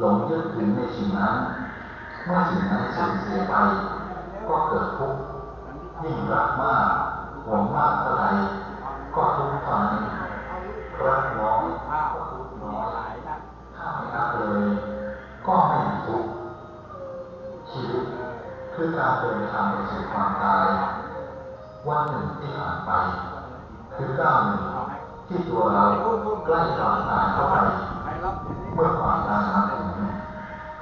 หลงยึดถือในสิ่งนั้น เมื่อสิ่งนั้นเสูญเสียไป ก็เกิดทุกข์ยิ่งรักมากหวงมากเท่าไรก็ทุกข์เท่านั้นรักน้อยก็ทุกข์น้อยถ้าไม่รักเลย ก็ไม่มีทุกข์ชีวิตคือการเดินทางไปสู่ความตาย วันหนึ่งที่ผ่านไป คือก้าวหนึ่งที่ตัวเราใกล้ความตายเข้าไปเมื่อความตายมาถึง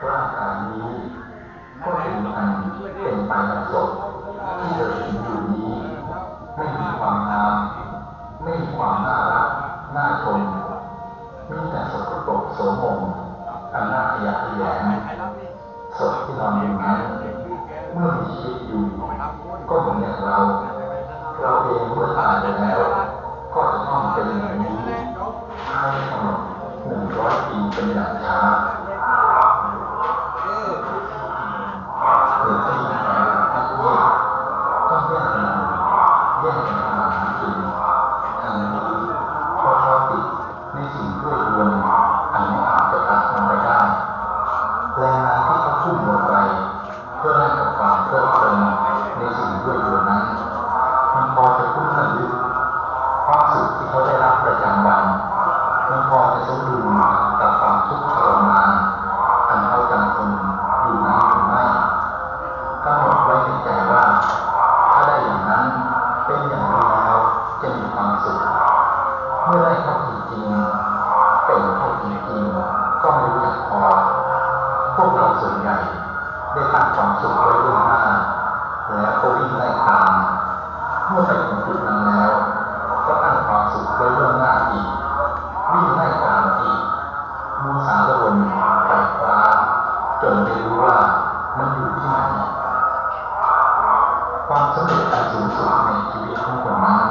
ร่างกายนี้ก็ถึงอันเป็นไปแบบศพที่เดินถึงอยู่นี้ไม่มีความงามไม่มีความน่ารักน่าชมมีแต่สกปรกโสมมอันน่าขยะแขยงศพที่นอนอยู่นั้นเมื่อมีชีวิตอยู่ ก็เหมือนอย่างเรา เราเองเมื่อตายไปแล้ว ก็จะต้องเป็นอย่างนี้ภายในกำหนดหนึ่งร้อยปีเป็นอย่างช้า ต้ ได้ตั้งความสุขไว้ล่วงหน้าแล้วก็วิ่งไล่ตามเมื่อไปถึงจุดนั้นแล้ว ก็ตั้งความสุขไว้ล่วงหน้าอีก วิ่งไล่ตามอีกมูสารวนไต่คว้าจนไม่รู้ว่ามันอยู่ที่ไหนความสำเร็จอันสูงสุดในชีวิตของคนนั้น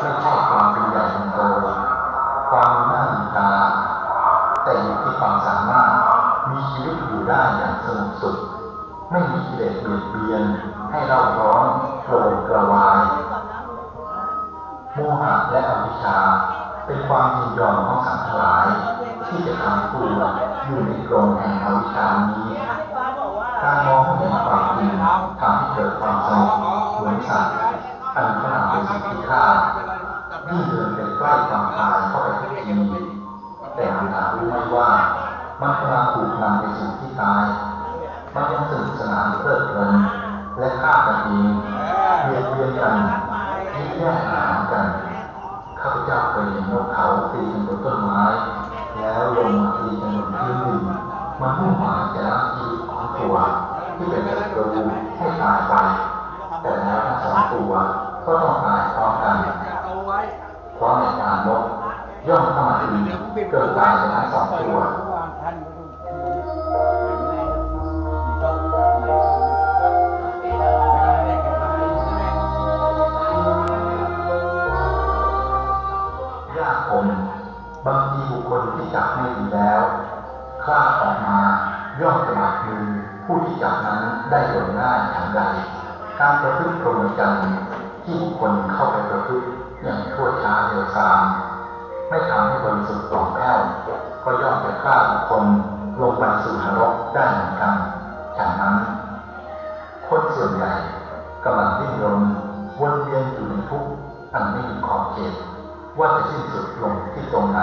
ไม่ใช่ความเป็นใหญ่เป็นโตความหน้ามีตาแต่อยู่ที่ความสามารถ มีชีวิตอยู่ได้อย่างสงบสุข ไม่มีกิเลสเบียดเบียน ให้เราร้อนโกรธกระวาย โมหะและอวิชชา เป็นความยินยอมของสัตว์ทั้งหลาย ที่จะทำตัวอยู่ในกรงแห่งอวิชชานี้การมองเห็นความจริงทำให้เกิดความสงบเหมือนสัตว์อันขนาดเป็นสิ่งที่ฆ่ายิ่งเดินไปใกล้ความตายเข้าไปทุกทีแต่มันหารู้ไหมว่า มักำลังถูกนำไปสู่ที่ตายมันยังสนุกสนานเพลิดเพลินและฆ่ากันเองเบียดเบียนกันยึดแย่งอาหารกันข้าพเจ้าเคยเห็นนกเขาตีกันบนต้นไม้ แล้วลงมาตีกันบนพื้นดินมันมุ่งหมายจะล้างชีวิตของตัวที่เป็นศัตรูให้ตายไปแต่แล้วทั้งสองตัวก็ต้องตายพร้อมกันเพราะในการนกย่อมเข้ามาถึงเกิดตายไปทั้งสองตัว จับไม่ดีแล้วคลาดออกมาย่อมจะบาดมือผู้ที่จับนั้นได้โดยง่ายอย่างใดการประพฤติพรหมจรรย์ที่บุคคลเข้าไปประพฤติอย่างชั่วช้าเร็วซามไม่ทำให้บริสุทธิ์ปลอดแผ้วก็ย่อมจะฆ่าบุคคลลงไปสู่นรกได้เหมือนกันฉะนั้น คนส่วนใหญ่กำลังดิ้นรนวนเวียนอยู่ในทุกข์อันไม่มีขอบเขตว่าจะสิ้นสุดลงที่ตรงไหน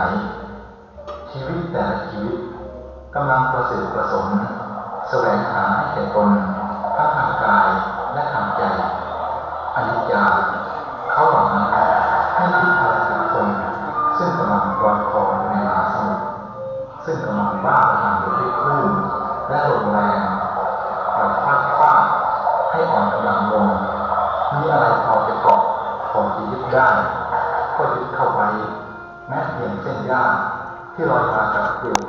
ชีวิตแต่ละชีวิตกำลังประเสริฐประสงค์แสวงหาให้แก่ตนทั้งทางกายและทางใจอนิจจาเขาหวังให้คิดอะไรกับคนซึ่งกำลังลอยคออยู่ในมหาสมุทรซึ่งกำลังบ้าระหังไปด้วยคลื่นและลมแรงปล่อยฟาดฟาดให้อ่อนกำลังลงมีอะไรพอจะเกาะพอจะยึดได้ ก็ยึดเข้าไว้แม้เพียงเส้นหญ้า ที่ลอยมากับ